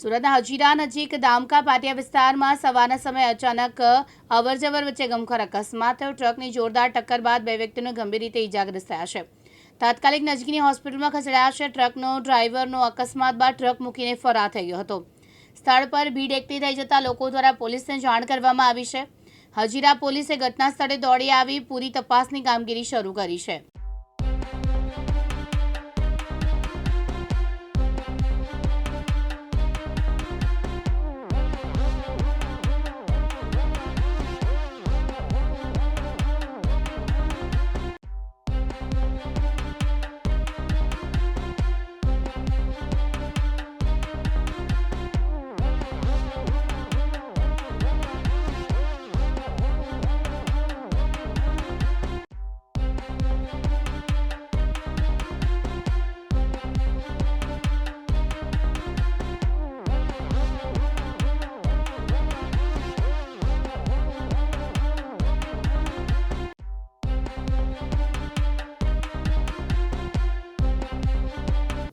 સુરતના હજીરા નજીક દામકા પાટિયા વિસ્તારમાં સવારના સમયે અચાનક અવરજવર વચ્ચે ગમખોર અકસ્માત થયો. ટ્રકની જોરદાર ટક્કર બાદ બે વ્યક્તિઓને ગંભીર રીતે ઇજાગ્રસ્ત થયા છે. તાત્કાલિક નજીકની હોસ્પિટલમાં ખસેડાયા છે. ટ્રકનો ડ્રાઈવરનો અકસ્માત બાદ ટ્રક મૂકીને ફરાર થઈ ગયો હતો. સ્થળ પર ભીડ એકઠી થઈ જતા લોકો દ્વારા પોલીસને જાણ કરવામાં આવી છે. હજીરા પોલીસે ઘટના સ્થળે દોડી આવી પૂરી તપાસની કામગીરી શરૂ કરી છે.